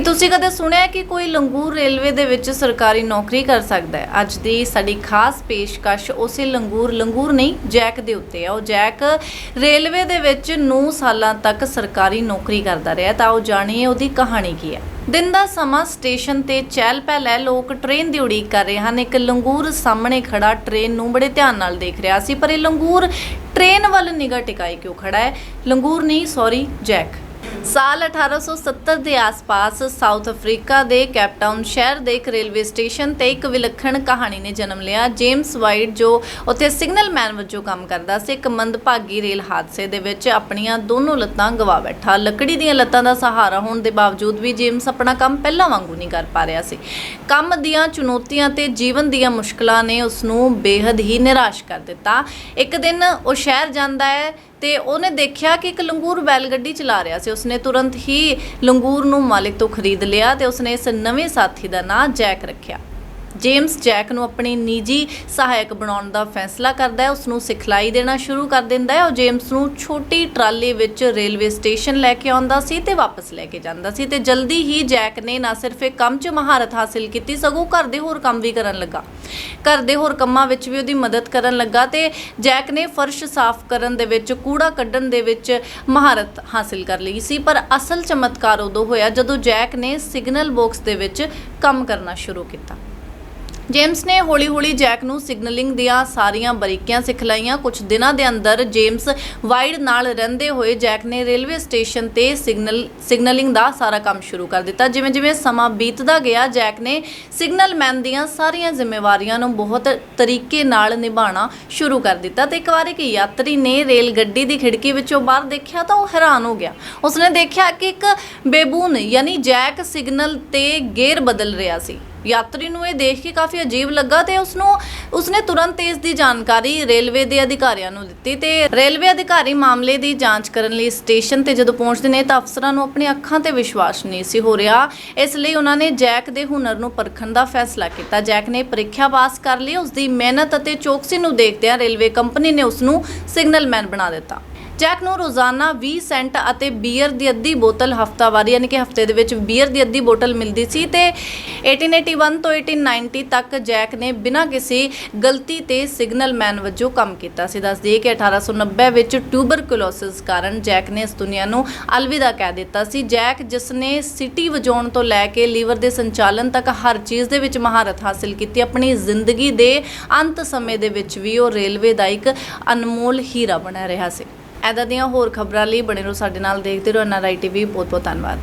ਕਿ ਤੁਸੀਂ ਕਦੇ ਸੁਣਿਆ ਹੈ ਕਿ ਕੋਈ ਲੰਗੂਰ ਰੇਲਵੇ ਦੇ ਵਿੱਚ ਸਰਕਾਰੀ ਨੌਕਰੀ ਕਰ ਸਕਦਾ ਹੈ? ਅੱਜ ਦੀ ਸਾਡੀ ਖਾਸ ਪੇਸ਼ਕਸ਼ ਉਸੇ ਲੰਗੂਰ ਲੰਗੂਰ ਨਹੀਂ, ਜੈਕ ਦੇ ਉੱਤੇ ਹੈ ਉਹ ਜੈਕ ਰੇਲਵੇ ਦੇ ਵਿੱਚ 9 ਸਾਲਾਂ ਤੱਕ ਸਰਕਾਰੀ ਨੌਕਰੀ ਕਰਦਾ ਰਿਹਾ ਤਾਂ ਉਹ ਜਾਣੀਏ ਉਹਦੀ ਕਹਾਣੀ ਕੀ ਹੈ। ਦਿਨ ਦਾ ਸਮਾਂ ਸਟੇਸ਼ਨ ਤੇ ਚਹਿਲ ਪਹਿਲ ਹੈ। ਲੋਕ ਟ੍ਰੇਨ ਦੀ ਉਡੀਕ ਕਰ ਰਹੇ ਹਨ। ਇੱਕ ਲੰਗੂਰ ਸਾਹਮਣੇ ਖੜਾ ਟ੍ਰੇਨ ਨੂੰ ਬੜੇ ਧਿਆਨ ਨਾਲ ਦੇਖ ਰਿਹਾ ਸੀ, ਪਰ ਇਹ ਲੰਗੂਰ ਟ੍ਰੇਨ ਵੱਲ ਨਿਗਾਹ ਟਿਕਾਈ ਕਿਉਂ ਖੜਾ ਹੈ? ਲੰਗੂਰ ਨਹੀਂ, ਸੌਰੀ, ਜੈਕ। ਸਾਲ 1870 ਦੇ ਆਸ-ਪਾਸ ਸਾਊਥ ਅਫਰੀਕਾ ਦੇ ਕੈਪਟਾਊਨ ਸ਼ਹਿਰ ਦੇ ਇੱਕ ਰੇਲਵੇ ਸਟੇਸ਼ਨ ਤੇ ਇੱਕ ਵਿਲੱਖਣ ਕਹਾਣੀ ਨੇ ਜਨਮ ਲਿਆ। ਜੇਮਸ ਵਾਈਟ ਜੋ ਉੱਥੇ ਸਿਗਨਲ ਮੈਨ ਵਜੋਂ ਕੰਮ ਕਰਦਾ ਸੀ, ਇੱਕ ਮੰਦਭਾਗੀ ਰੇਲ ਹਾਦਸੇ ਦੇ ਵਿੱਚ ਆਪਣੀਆਂ ਦੋਨੋਂ ਲੱਤਾਂ ਗਵਾ ਬੈਠਾ। ਲੱਕੜੀ ਦੀਆਂ ਲੱਤਾਂ ਦਾ ਸਹਾਰਾ ਹੋਣ ਦੇ ਬਾਵਜੂਦ ਵੀ ਜੇਮਸ ਆਪਣਾ ਕੰਮ ਪਹਿਲਾਂ ਵਾਂਗੂ ਨਹੀਂ ਕਰ ਪਾ ਰਿਹਾ ਸੀ। ਕੰਮ ਦੀਆਂ ਚੁਣੌਤੀਆਂ ਤੇ ਜੀਵਨ ਦੀਆਂ ਮੁਸ਼ਕਲਾਂ ਨੇ ਉਸ ਨੂੰ ਬੇहद ਹੀ ਨਿਰਾਸ਼ ਕਰ ਦਿੱਤਾ। ਇੱਕ ਦਿਨ ਉਹ ਸ਼ਹਿਰ ਜਾਂਦਾ ਹੈ ਤੇ ਉਹਨੇ ਦੇਖਿਆ ਕਿ ਇੱਕ ਲੰਗੂਰ ਬੈਲ ਗੱਡੀ ਚਲਾ ਰਿਹਾ ਸੀ। ਉਸਨੇ ਤੁਰੰਤ ਹੀ ਲੰਗੂਰ ਨੂੰ ਮਾਲਿਕ ਤੋਂ ਖਰੀਦ ਲਿਆ ਤੇ ਉਸਨੇ ਇਸ ਨਵੇਂ ਸਾਥੀ ਦਾ ਨਾਂ ਜੈਕ ਰੱਖਿਆ। ਜੇਮਸ ਜੈਕ ਨੂੰ ਆਪਣੀ ਨਿੱਜੀ ਸਹਾਇਕ ਬਣਾਉਣ ਦਾ ਫੈਸਲਾ ਕਰਦਾ ਹੈ ਉਸ ਨੂੰ ਸਿਖਲਾਈ ਦੇਣਾ ਸ਼ੁਰੂ ਕਰ ਦਿੰਦਾ ਹੈ ਉਹ ਜੇਮਸ ਨੂੰ ਛੋਟੀ ਟਰਾਲੀ ਵਿੱਚ ਰੇਲਵੇ ਸਟੇਸ਼ਨ ਲੈ ਕੇ ਆਉਂਦਾ ਸੀ ਤੇ ਵਾਪਸ ਲੈ ਕੇ ਜਾਂਦਾ ਸੀ ਤੇ ਜਲਦੀ ਹੀ ਜੈਕ ਨੇ ਨਾ ਸਿਰਫ ਇਹ ਕੰਮ 'ਚ ਮਹਾਰਤ ਹਾਸਿਲ ਕੀਤੀ, ਸਗੋਂ ਘਰ ਦੇ ਹੋਰ ਕੰਮ ਵੀ ਕਰਨ ਲੱਗਾ। ਘਰ ਦੇ ਹੋਰ ਕੰਮਾਂ ਵਿੱਚ ਵੀ ਉਹਦੀ ਮਦਦ ਕਰਨ ਲੱਗਾ ਤੇ ਜੈਕ ਨੇ ਫਰਸ਼ ਸਾਫ਼ ਕਰਨ ਦੇ ਵਿੱਚ, ਕੂੜਾ ਕੱਢਣ ਦੇ ਵਿੱਚ ਮਹਾਰਤ ਹਾਸਿਲ ਕਰ ਲਈ ਸੀ, ਪਰ ਅਸਲ ਚਮਤਕਾਰ ਉਦੋਂ ਹੋਇਆ ਜਦੋਂ ਜੈਕ ਨੇ ਸਿਗਨਲ ਬਾਕਸ ਦੇ ਵਿੱਚ ਕੰਮ ਕਰਨਾ ਸ਼ੁਰੂ ਕੀਤਾ। ਜੇਮਸ ਨੇ ਹੌਲੀ-ਹੌਲੀ ਜੈਕ ਨੂੰ ਸਿਗਨਲਿੰਗ ਦੀਆਂ ਸਾਰੀਆਂ ਬਰੀਕੀਆਂ ਸਿਖਲਾਈਆਂ। ਕੁਝ ਦਿਨਾਂ ਦੇ ਅੰਦਰ ਜੇਮਸ ਵਾਈਡ ਨਾਲ ਰਹਿੰਦੇ ਹੋਏ ਜੈਕ ਨੇ ਰੇਲਵੇ ਸਟੇਸ਼ਨ ਤੇ ਸਿਗਨਲ, ਸਿਗਨਲਿੰਗ ਦਾ ਸਾਰਾ ਕੰਮ ਸ਼ੁਰੂ ਕਰ ਦਿੱਤਾ। ਜਿਵੇਂ-ਜਿਵੇਂ ਸਮਾਂ ਬੀਤਦਾ ਗਿਆ, ਜੈਕ ਨੇ ਸਿਗਨਲ ਮੈਨ ਦੀਆਂ ਸਾਰੀਆਂ ਜ਼ਿੰਮੇਵਾਰੀਆਂ ਨੂੰ ਬਹੁਤ ਤਰੀਕੇ ਨਾਲ ਨਿਭਾਉਣਾ ਸ਼ੁਰੂ ਕਰ ਦਿੱਤਾ ਤੇ ਇੱਕ ਵਾਰ ਇੱਕ ਯਾਤਰੀ ਨੇ ਰੇਲ ਗੱਡੀ ਦੀ ਖਿੜਕੀ ਵਿੱਚੋਂ ਬਾਹਰ ਦੇਖਿਆ ਤਾਂ ਉਹ ਹੈਰਾਨ ਹੋ ਗਿਆ। ਉਸਨੇ ਦੇਖਿਆ ਕਿ ਇੱਕ ਬੇਬੂਨ, ਯਾਨੀ ਜੈਕ ਸਿਗਨਲ ਤੇ ਗੇਅਰ ਬਦਲ ਰਿਹਾ ਸੀ। ਯਾਤਰੀ ਨੂੰ ਇਹ ਦੇਖ ਕੇ ਕਾਫੀ ਅਜੀਬ ਲੱਗਾ ਤੇ ਉਸ ਨੂੰ ਉਸਨੇ ਤੁਰੰਤ ਇਸ ਦੀ ਜਾਣਕਾਰੀ ਰੇਲਵੇ ਦੇ ਅਧਿਕਾਰੀਆਂ ਨੂੰ ਦਿੱਤੀ ਤੇ ਰੇਲਵੇ ਅਧਿਕਾਰੀ ਮਾਮਲੇ ਦੀ ਜਾਂਚ ਕਰਨ ਲਈ ਸਟੇਸ਼ਨ ਤੇ ਜਦੋਂ ਪਹੁੰਚਦੇ ਨੇ ਤਾਂ ਅਫਸਰਾਂ ਨੂੰ ਆਪਣੀ ਅੱਖਾਂ ਤੇ ਵਿਸ਼ਵਾਸ ਨਹੀਂ ਸੀ ਹੋ ਰਿਹਾ। ਇਸ ਲਈ ਉਹਨਾਂ ਨੇ ਜੈਕ ਦੇ ਹੁਨਰ ਨੂੰ ਪਰਖਣ ਦਾ ਫੈਸਲਾ ਕੀਤਾ। ਜੈਕ ਨੇ ਪ੍ਰੀਖਿਆ ਪਾਸ ਕਰ ਲਈ ਉਸ ਦੀ ਮਿਹਨਤ ਅਤੇ ਚੌਕਸੀ ਨੂੰ ਦੇਖਦਿਆਂ ਰੇਲਵੇ ਕੰਪਨੀ ਨੇ ਉਸ ਨੂੰ ਸਿਗਨਲਮੈਨ ਬਣਾ ਦਿੱਤਾ। ਜੈਕ ਨੂੰ ਰੋਜ਼ਾਨਾ 20 ਸੈਂਟ ਅਤੇ ਬੀਅਰ ਦੀ ਅੱਧੀ ਬੋਤਲ ਹਫਤਾਵਾਰੀ, ਯਾਨੀ ਕਿ ਹਫ਼ਤੇ ਦੇ ਵਿੱਚ ਬੀਅਰ ਦੀ ਅੱਧੀ ਬੋਤਲ ਮਿਲਦੀ ਸੀ ਤੇ 1881 ਤੋਂ 1890 ਤੱਕ ਜੈਕ ਨੇ ਬਿਨਾਂ ਕਿਸੇ ਗਲਤੀ ਤੇ ਸਿਗਨਲਮੈਨ ਵਜੋਂ ਕੰਮ ਕੀਤਾ ਸੀ। ਦੱਸ ਦਈਏ ਕਿ 1890 ਵਿੱਚ ਟਿਊਬਰਕਲੋਸਿਸ ਕਾਰਨ ਜੈਕ ਨੇ ਇਸ ਦੁਨੀਆ ਨੂੰ ਅਲਵਿਦਾ ਕਹਿ ਦਿੱਤਾ ਸੀ। ਜੈਕ ਜਿਸ ਨੇ ਸਿਟੀ ਵਜਾਉਣ ਤੋਂ ਲੈ ਕੇ ਲੀਵਰ ਦੇ ਸੰਚਾਲਨ ਤੱਕ ਹਰ ਚੀਜ਼ ਦੇ ਵਿੱਚ ਮਹਾਰਤ ਹਾਸਿਲ ਕੀਤੀ, ਆਪਣੀ ਜ਼ਿੰਦਗੀ ਦੇ ਅੰਤ ਸਮੇਂ ਦੇ ਵਿੱਚ ਵੀ ਉਹ ਰੇਲਵੇ ਦਾ ਇੱਕ ਅਨਮੋਲ ਹੀਰਾ ਬਣਿਆ ਰਿਹਾ ਸੀ। ਐਦਾਂ ਦੀਆਂ ਹੋਰ ਖਬਰਾਂ ਲਈ ਬਣੇ ਰਹੋ ਸਾਡੇ ਨਾਲ ਦੇਖਦੇ ਰਹੋ ਐਨਆਰਆਈ ਟੀਵੀ। ਬਹੁਤ ਬਹੁਤ ਧੰਨਵਾਦ।